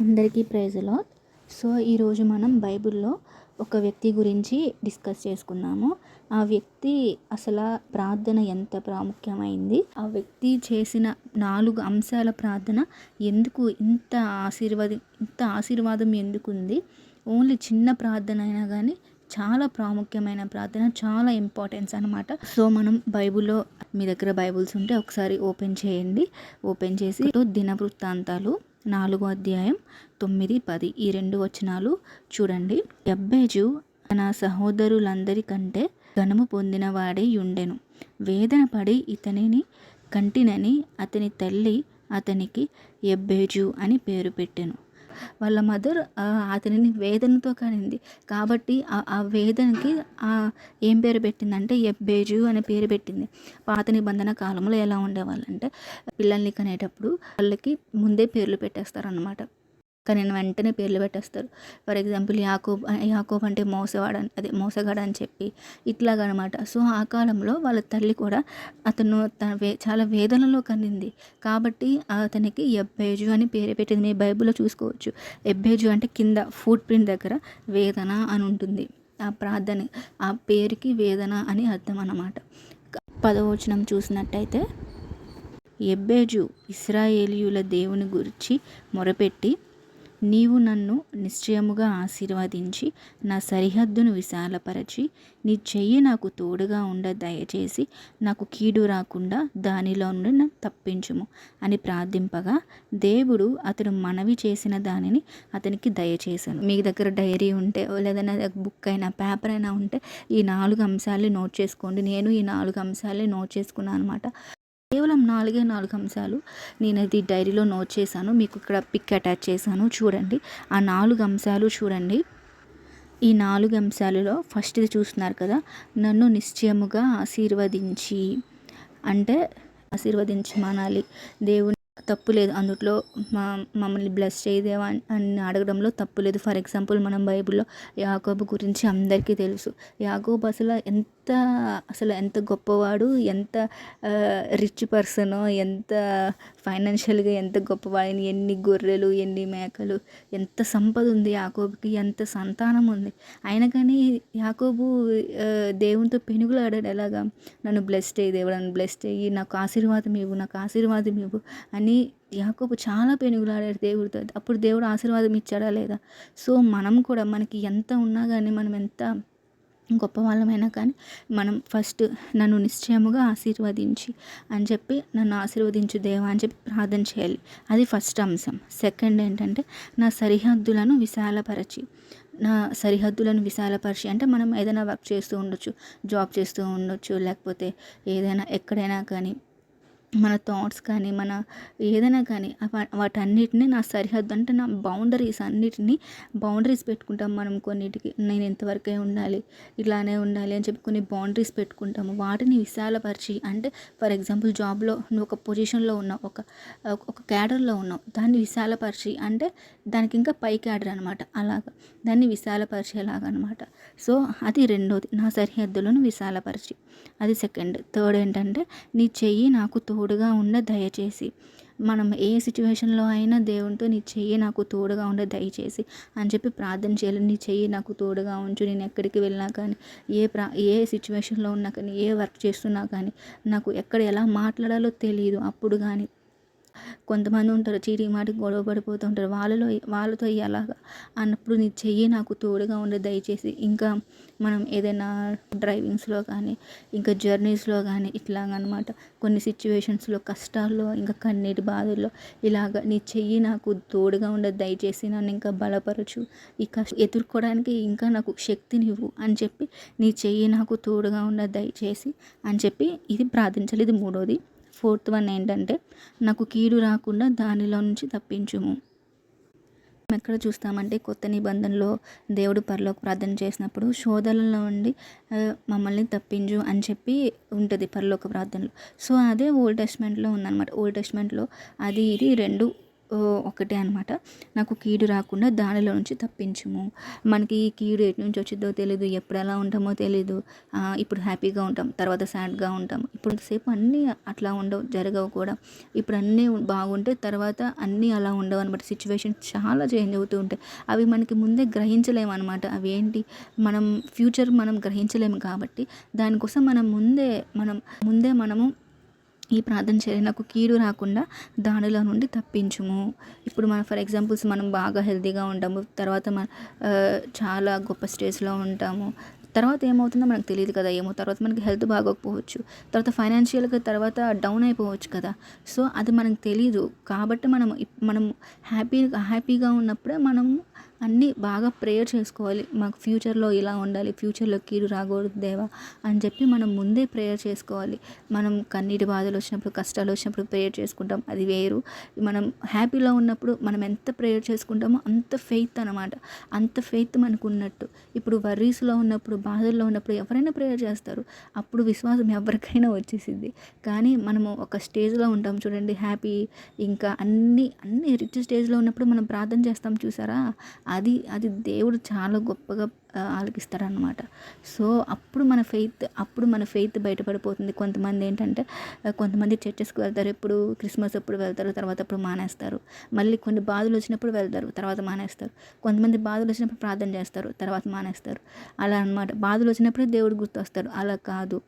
అందరికీ ప్రైజ్లో సో ఈరోజు మనం బైబిల్లో ఒక వ్యక్తి గురించి డిస్కస్ చేసుకున్నాము ఆ వ్యక్తి అసలు ప్రార్థన ఎంత ప్రాముఖ్యమైంది? ఆ వ్యక్తి చేసిన నాలుగు అంశాల ప్రార్థన ఎందుకు ఇంత ఆశీర్వాదం ఇంత ఆశీర్వాదం ఎందుకు ఉంది ఓన్లీ చిన్న ప్రార్థన అయినా కానీ చాలా ప్రాముఖ్యమైన ప్రార్థన చాలా ఇంపార్టెన్స్ అనమాట సో మనం బైబిల్లో మీ దగ్గర బైబుల్స్ ఉంటే ఒకసారి ఓపెన్ చేయండి. ఓపెన్ చేసి దిన వృత్తాంతాలు నాలుగో అధ్యాయం తొమ్మిది పది. ఈ రెండు వచనాలు చూడండి. ఎబ్బేజు తన సహోదరులందరికంటే ఘనము పొందినవాడే ఉండెను. వేదన పడి ఇతనిని కంటినని అతని తల్లి అతనికి ఎబ్బేజు అని పేరు పెట్టెను. వాళ్ళ మదర్ అతనిని వేదనతో కనింది. కాబట్టి ఆ వేదనకి ఏం పేరు పెట్టిందంటే ఎబ్బేజు అనే పేరు పెట్టింది. పాత నిబంధన కాలంలో ఎలా ఉండేవాళ్ళంటే పిల్లల్ని కనేటప్పుడు వాళ్ళకి ముందే పేర్లు పెట్టేస్తారనమాట కానీ వెంటనే పేర్లు పెట్టేస్తారు. ఫర్ ఎగ్జాంపుల్ యాకోబ్ యాకోబ్ అంటే మోసవాడు అదే మోసగాడు అని చెప్పి ఇట్లాగనమాట. సో ఆ కాలంలో వాళ్ళ తల్లి కూడా అతను తన వే చాలా వేదనలో కనింది. కాబట్టి అతనికి ఎబ్బేజు అని పేరు పెట్టింది. మీ బైబిల్లో చూసుకోవచ్చు. ఎబ్బేజు అంటే కింద ఫుట్ ప్రింట్ దగ్గర వేదన అని ఉంటుంది. ఆ ప్రార్థన ఆ పేరుకి వేదన అని అర్థం అన్నమాట. పదవచనం చూసినట్టయితే ఎబ్బేజు ఇస్రాయేలీయుల దేవుని గురించి మొరపెట్టి నీవు నన్ను నిశ్చయముగా ఆశీర్వదించి నా సరిహద్దును విశాలపరచి నీ చెయ్యి నాకు తోడుగా ఉండ దయచేసి నాకు కీడు రాకుండా దానిలో నుండి తప్పించుము అని ప్రార్థింపగా దేవుడు అతడు మనవి చేసిన దానిని అతనికి దయచేశాను. మీ దగ్గర డైరీ ఉంటే లేదన్నా బుక్ అయినా పేపర్ అయినా ఉంటే ఈ నాలుగు అంశాలు నోట్ చేసుకోండి. నేను ఈ నాలుగు అంశాలే నోట్ చేసుకున్నాను అనమాట కేవలం నాలుగే నాలుగు అంశాలు నేను అది డైరీలో నోట్ చేశాను. మీకు ఇక్కడ పిక్ అటాచ్ చేశాను. చూడండి. ఆ నాలుగు అంశాలు చూడండి. ఈ నాలుగు అంశాలలో ఫస్ట్ది చూస్తున్నారు కదా. నన్ను నిశ్చయముగా ఆశీర్వదించి అంటే ఆశీర్వదించి మనాలి దేవుని తప్పు లేదు. అందులో మా మమ్మల్ని బ్లెస్ చేయదేవా అని అడగడంలో తప్పు లేదు. ఫర్ ఎగ్జాంపుల్ మనం బైబిల్లో యాకోబు గురించి అందరికీ తెలుసు. యాకోబు అసలు ఎంత ఎంత అసలు ఎంత గొప్పవాడు ఎంత రిచ్ పర్సనో ఎంత ఫైనాన్షియల్గా ఎంత గొప్పవాడిని ఎన్ని గొర్రెలు ఎన్ని మేకలు ఎంత సంపద ఉంది యాకోబుకి ఎంత సంతానం ఉంది అయినా కానీ యాకోబు దేవునితో పెనుగులాడాడు. ఎలాగా? నన్ను బ్లెస్ చేయి దేవుడు నన్ను బ్లెస్ చేయి నాకు ఆశీర్వాదం ఇవ్వు నాకు ఆశీర్వాదం ఇవ్వు అని యాకోబు చాలా పెనుగులాడాడు దేవుడితో. అప్పుడు దేవుడు ఆశీర్వాదం ఇచ్చాడా లేదా? సో మనం కూడా మనకి ఎంత ఉన్నా కానీ మనం ఎంత గొప్ప వాళ్ళమైనా కానీ మనం ఫస్ట్ నన్ను నిశ్చయముగా ఆశీర్వదించి అని చెప్పి నన్ను ఆశీర్వదించు దేవా అని చెప్పి ప్రార్థన చేయాలి. అది ఫస్ట్ అంశం. సెకండ్ ఏంటంటే నా సరిహద్దులను విశాలపరచి నా సరిహద్దులను విశాలపరిచి అంటే మనం ఏదైనా వర్క్ చేస్తూ ఉండొచ్చు జాబ్ చేస్తూ ఉండొచ్చు లేకపోతే ఏదైనా ఎక్కడైనా కానీ మన థాట్స్ కానీ మన ఏదైనా కానీ వాటన్నిటిని నా సరిహద్దు అంటే నా బౌండరీస్ అన్నిటినీ బౌండరీస్ పెట్టుకుంటాం మనం కొన్నిటికి. నేను ఎంతవరకే ఉండాలి ఇలానే ఉండాలి అని చెప్పి కొన్ని బౌండరీస్ పెట్టుకుంటాము. వాటిని విశాలపరిచి అంటే ఫర్ ఎగ్జాంపుల్ జాబ్లో నువ్వు ఒక పొజిషన్లో ఉన్నావు ఒక ఒక క్యాడర్లో ఉన్నావు. దాన్ని విశాలపరిచి అంటే దానికి ఇంకా పై క్యాడర్ అనమాట అలాగా. దాన్ని విశాలపరిచేలాగా అనమాట సో అది రెండోది. నా సరిహద్దులను విశాలపరిచి. అది సెకండ్ థర్డ్ ఏంటంటే నీ చెయ్యి నాకు తోడుగా ఉండ దయచేసి. మనం ఏ సిచ్యువేషన్లో అయినా దేవునితో నీ చెయ్యి నాకు తోడుగా ఉండే దయచేసి అని చెప్పి ప్రార్థన చేయాలి. నీ చెయ్యి నాకు తోడుగా ఉంచు. నేను ఎక్కడికి వెళ్ళినా కానీ ఏ ప్రా ఏ సిచ్యువేషన్లో ఉన్నా కానీ ఏ వర్క్ చేస్తున్నా కానీ నాకు ఎక్కడ ఎలా మాట్లాడాలో తెలియదు అప్పుడు కానీ కొంతమంది ఉంటారు చీటికి మాటికి గొడవ పడిపోతూ ఉంటారు. వాళ్ళలో వాళ్ళతో ఎలాగా అన్నప్పుడు నీ చెయ్యి నాకు తోడుగా ఉండే దయచేసి. ఇంకా మనం ఏదైనా డ్రైవింగ్స్లో కానీ ఇంకా జర్నీస్లో కానీ ఇట్లాగనమాట. కొన్ని సిచ్యువేషన్స్లో కష్టాల్లో ఇంకా కన్నీటి బాధల్లో ఇలాగ నీ చెయ్యి నాకు తోడుగా ఉండే దయచేసి నన్ను ఇంకా బలపరచు. ఈ కష్ట ఎదుర్కోవడానికి ఇంకా నాకు శక్తినివ్వు అని చెప్పి నీ చెయ్యి నాకు తోడుగా ఉండే దయచేసి అని చెప్పి ఇది ప్రార్థించాలి. ఇది మూడోది. ఫోర్త్ వన్ ఏంటంటే నాకు కీడు రాకుండా దానిలో నుంచి తప్పించుము. ఎక్కడ చూస్తామంటే కొత్త నిబంధనలో దేవుడు పరలోక ప్రార్థన చేసినప్పుడు శోధనలో ఉండి మమ్మల్ని తప్పించు అని చెప్పి ఉంటుంది పరలోక ప్రార్థనలో. సో అదే ఓల్డ్ టెస్ట్మెంట్లో ఉందన్నమాట. ఓల్డ్ టెస్ట్మెంట్లో అది ఇది రెండు ఒకటే అనమాట నాకు కీడు రాకుండా దానిలో నుంచి తప్పించుము. మనకి ఈ కీడు ఎటు నుంచి వచ్చిందో తెలియదు ఎప్పుడు ఎలా ఉంటామో తెలియదు ఇప్పుడు హ్యాపీగా ఉంటాం తర్వాత సాడ్గా ఉంటాం. ఇప్పుడు సేపు అన్నీ అట్లా ఉండవు జరగవు కూడా. ఇప్పుడు అన్నీ బాగుంటే తర్వాత అన్నీ అలా ఉండవు అనమాట సిచ్యువేషన్ చాలా చేంజ్ అవుతూ ఉంటాయి. అవి మనకి ముందే గ్రహించలేము అనమాట అవి ఏంటి? మనం ఫ్యూచర్ మనం గ్రహించలేము కాబట్టి దానికోసం మనం ముందే మనం ముందే మనము ఈ ప్రార్థన చేయాలి నాకు కీడు రాకుండా దానిలో నుండి తప్పించుము. ఇప్పుడు మనం ఫర్ ఎగ్జాంపుల్స్ మనం బాగా హెల్తీగా ఉంటాము తర్వాత మన చాలా గొప్ప స్టేజ్లో ఉంటాము. తర్వాత ఏమవుతుందో మనకు తెలియదు కదా ఏమో. తర్వాత మనకి హెల్త్ బాగోకపోవచ్చు. తర్వాత ఫైనాన్షియల్గా తర్వాత డౌన్ అయిపోవచ్చు కదా. సో అది మనకు తెలియదు కాబట్టి మనం ఇప్- మనం హ్యాపీ హ్యాపీగా ఉన్నప్పుడే మనం అన్నీ బాగా ప్రేయర్ చేసుకోవాలి. మాకు ఫ్యూచర్లో ఇలా ఉండాలి ఫ్యూచర్లో కీడు రాకూడదు దేవా అని చెప్పి మనం ముందే ప్రేయర్ చేసుకోవాలి. మనం కన్నీటి బాధలు వచ్చినప్పుడు కష్టాలు వచ్చినప్పుడు ప్రేయర్ చేసుకుంటాం. అది వేరు. మనం హ్యాపీలో ఉన్నప్పుడు మనం ఎంత ప్రేయర్ చేసుకుంటామో అంత ఫెయిత్ అనమాట అంత ఫెయిత్ మనకు ఉన్నట్టు ఇప్పుడు వర్రీస్లో ఉన్నప్పుడు బాధల్లో ఉన్నప్పుడు ఎవరైనా ప్రేయర్ చేస్తారు. అప్పుడు విశ్వాసం ఎవరికైనా వచ్చేసింది కానీ మనము ఒక స్టేజ్లో ఉంటాం చూడండి హ్యాపీ. ఇంకా అన్ని అన్ని రిచ్ స్టేజ్లో ఉన్నప్పుడు మనం ప్రార్థన చేస్తాం చూసారా? అది అది దేవుడు చాలా గొప్పగా ఆలకిస్తారనమాట సో అప్పుడు మన ఫెయిత్ అప్పుడు మన ఫెయిత్ బయటపడిపోతుంది. కొంతమంది ఏంటంటే కొంతమంది చర్చెస్కి వెళ్తారు. ఎప్పుడు క్రిస్మస్ అప్పుడు వెళ్తారు. తర్వాత అప్పుడు మానేస్తారు. మళ్ళీ కొన్ని బాధలు వచ్చినప్పుడు వెళ్తారు. తర్వాత మానేస్తారు. కొంతమంది బాధలు వచ్చినప్పుడు ప్రార్థన చేస్తారు. తర్వాత మానేస్తారు. అలా అన్నమాట. బాధలు వచ్చినప్పుడు దేవుడు గుర్తొస్తారు. అలా కాదు.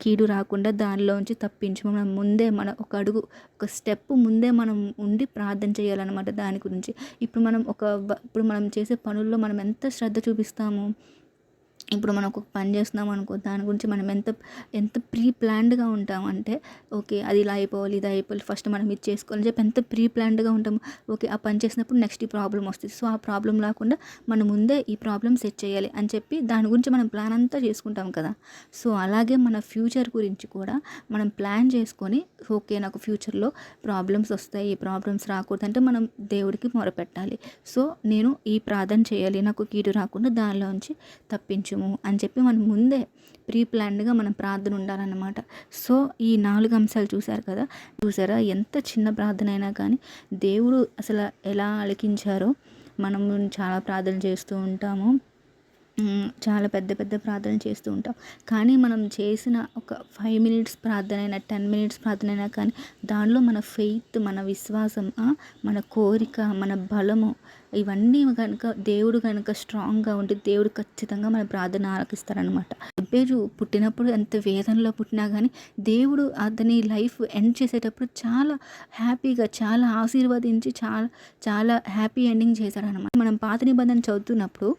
కీడు రాకుండా దానిలోంచి తప్పించు మనం ముందే మన ఒక అడుగు ఒక స్టెప్ ముందే మనం ఉండి ప్రార్థన చేయాలన్నమాట దాని గురించి. ఇప్పుడు మనం ఒక ఇప్పుడు మనం చేసే పనుల్లో మనం ఎంత శ్రద్ధ చూపిస్తాము? ఇప్పుడు మనం ఒక పని చేస్తున్నాం అనుకో దాని గురించి మనం ఎంత ఎంత ప్రీ ప్లాన్డ్గా ఉంటాం అంటే ఓకే అది ఇలా అయిపోవాలి ఇది అయిపోవాలి ఫస్ట్ మనం ఇది చేసుకోవాలని చెప్పి ఎంత ప్రీ ప్లాన్డ్గా ఉంటాము ఓకే ఆ పని చేసినప్పుడు నెక్స్ట్ ఈ ప్రాబ్లం వస్తుంది. సో ఆ ప్రాబ్లం రాకుండా మనం ముందే ఈ ప్రాబ్లం సెట్ చేయాలి అని చెప్పి దాని గురించి మనం ప్లాన్ అంతా చేసుకుంటాం కదా. సో అలాగే మన ఫ్యూచర్ గురించి కూడా మనం ప్లాన్ చేసుకొని ఓకే నాకు ఫ్యూచర్లో ప్రాబ్లమ్స్ వస్తాయి ఈ ప్రాబ్లమ్స్ రాకూడదు అంటే మనం దేవుడికి మొరపెట్టాలి. సో నేను ఈ ప్రార్థన చేయాలి నాకు కీడు రాకుండా దానిలోంచి తప్పించు తప్పించుము అని చెప్పి మనం ముందే ప్రీ ప్లాన్డ్గా మనం ప్రార్థన ఉండాలన్నమాట. సో ఈ నాలుగు అంశాలు చూశారు కదా? చూసారా ఎంత చిన్న ప్రార్థన అయినా కానీ దేవుడు అసలు ఎలా అలికించారో మనం చాలా ప్రార్థన చేస్తూ ఉంటాము. చాలా పెద్ద పెద్ద ప్రార్థన చేస్తూ ఉంటాం. కానీ మనం చేసిన ఒక ఫైవ్ మినిట్స్ ప్రార్థన అయినా టెన్ మినిట్స్ ప్రార్థన అయినా కానీ దానిలో మన ఫెయిత్ మన విశ్వాసం మన కోరిక మన బలము ఇవన్నీ కనుక దేవుడు కనుక స్ట్రాంగ్గా ఉంటే దేవుడు ఖచ్చితంగా మన ప్రార్థన ఆలకిస్తారనమాట ఎబ్బేజు పుట్టినప్పుడు ఎంత వేదనలో పుట్టినా కానీ దేవుడు అతని లైఫ్ ఎండ్ చేసేటప్పుడు చాలా హ్యాపీగా చాలా ఆశీర్వదించి చాలా చాలా హ్యాపీ ఎండింగ్ చేశాడనమాట మనం పాత నిబంధన చదువుతున్నప్పుడు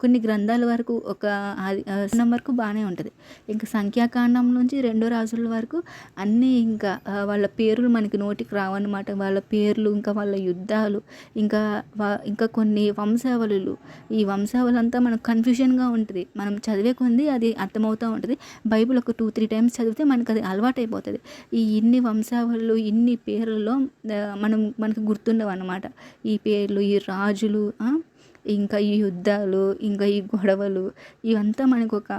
కొన్ని గ్రంథాల వరకు ఒక ఆది- వరకు బాగానే ఉంటుంది. ఇంకా సంఖ్యాకాండం నుంచి రెండో రాజుల వరకు అన్నీ ఇంకా వాళ్ళ పేర్లు మనకి నోటికి రావన్నమాట. వాళ్ళ పేర్లు ఇంకా వాళ్ళ యుద్ధాలు ఇంకా వా- ఇంకా కొన్ని వంశావళులు. ఈ వంశావళంతా మనకు కన్ఫ్యూషన్గా ఉంటుంది. మనం చదివే కొంది అది అర్థమవుతూ ఉంటుంది. బైబిల్ ఒక టూ త్రీ టైమ్స్ చదివితే మనకు అది అలవాటు అయిపోతుంది ఈ ఇన్ని వంశావళులు ఇన్ని పేర్లలో మనం మనకు గుర్తుండవు అన్నమాట ఈ పేర్లు ఈ రాజులు ఇంకా ఈ యుద్ధాలు ఇంకా ఈ గొడవలు ఇవంతా మనకు ఒక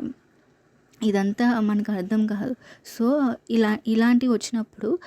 ఇదంతా మనకు అర్థం కాదు. సో ఇలా ఇలాంటివి వచ్చినప్పుడు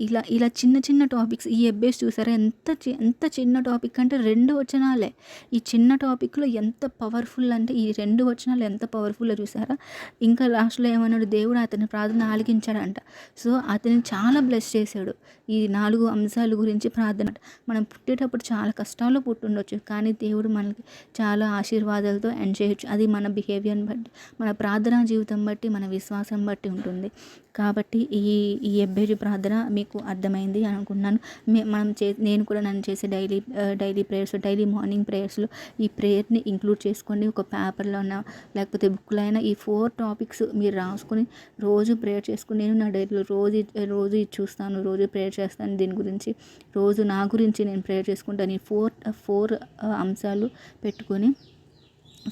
ఇలా ఇలా చిన్న చిన్న టాపిక్స్ ఈ ఎబ్బేస్ చూసారా? ఎంత చి- ఎంత చిన్న టాపిక్ అంటే రెండు వచనాలే. ఈ చిన్న టాపిక్లో ఎంత పవర్ఫుల్ అంటే ఈ రెండు వచనాలు ఎంత పవర్ఫుల్గా చూసారా? ఇంకా లాస్ట్లో ఏమన్నాడు? దేవుడు అతని ప్రార్థన ఆలకించాడంట. సో అతని చాలా బ్లెస్ చేశాడు. ఈ నాలుగు అంశాల గురించి ప్రార్థన. మనం పుట్టేటప్పుడు చాలా కష్టాల్లో పుట్టుండొచ్చు కానీ దేవుడు మనకి చాలా ఆశీర్వాదాలతో ఎండ్ చేయొచ్చు. అది మన బిహేవియర్ని బట్టి మన ప్రార్థనా జీవితం బట్టి మన విశ్వాసం బట్టి ఉంటుంది. కాబట్టి ఈ ఈ ఎబ్బేజు ప్రార్థన మీకు అర్థమైంది అని అనుకున్నాను మే- మనం చే నేను కూడా నన్ను చేసే daily daily prayers daily morning ప్రేయర్స్లో ఈ ప్రేయర్ని ఇంక్లూడ్ చేసుకోండి ఒక పేపర్లో అయినా లేకపోతే బుక్లో అయినా ఈ ఫోర్ టాపిక్స్ మీరు రాసుకొని రోజు ప్రేయర్ చేసుకుని నేను నా డైరీలో రోజు రోజు ఇది చూస్తాను రోజు ప్రేయర్ చేస్తాను దీని గురించి రోజు నా గురించి నేను ప్రేయర్ చేసుకుంటాను. ఈ ఫోర్ ఫోర్ అంశాలు పెట్టుకొని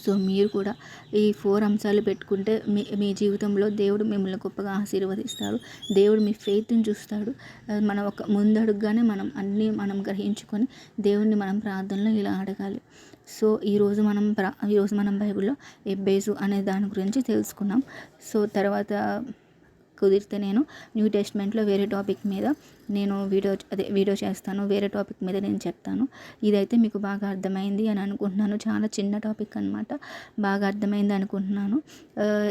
సో మీరు కూడా ఈ ఫోర్ అంశాలు పెట్టుకుంటే మీ మీ జీవితంలో దేవుడు మిమ్మల్ని గొప్పగా ఆశీర్వదిస్తాడు. దేవుడు మీ ఫెయిత్ని చూస్తాడు. మనం ఒక ముందడుగుగానే మనం అన్నీ మనం గ్రహించుకొని దేవుడిని మనం ప్రార్థనలో ఇలా అడగాలి. సో ఈరోజు మనం ప్రా ఈరోజు మనం బైబిల్లో ఎబ్బేజు అనే దాని గురించి తెలుసుకున్నాం. సో తర్వాత కుదిరితే నేను న్యూ టెస్ట్మెంట్లో వేరే టాపిక్ మీద నేను వీడియో అదే వీడియో చేస్తాను వేరే టాపిక్ మీద నేను చెప్తాను. ఇదైతే మీకు బాగా అర్థమైంది అని అనుకుంటున్నాను. చాలా చిన్న టాపిక్ అనమాట బాగా అర్థమైంది అనుకుంటున్నాను.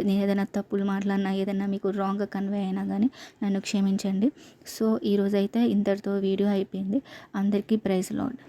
నేను ఏదైనా తప్పులు మాట్లాడినా ఏదైనా మీకు రాంగ్గా కన్వే అయినా కానీ నన్ను క్షమించండి. సో ఈరోజైతే ఇంతటితో వీడియో అయిపోయింది. అందరికీ ప్రైజ్ లాడ్.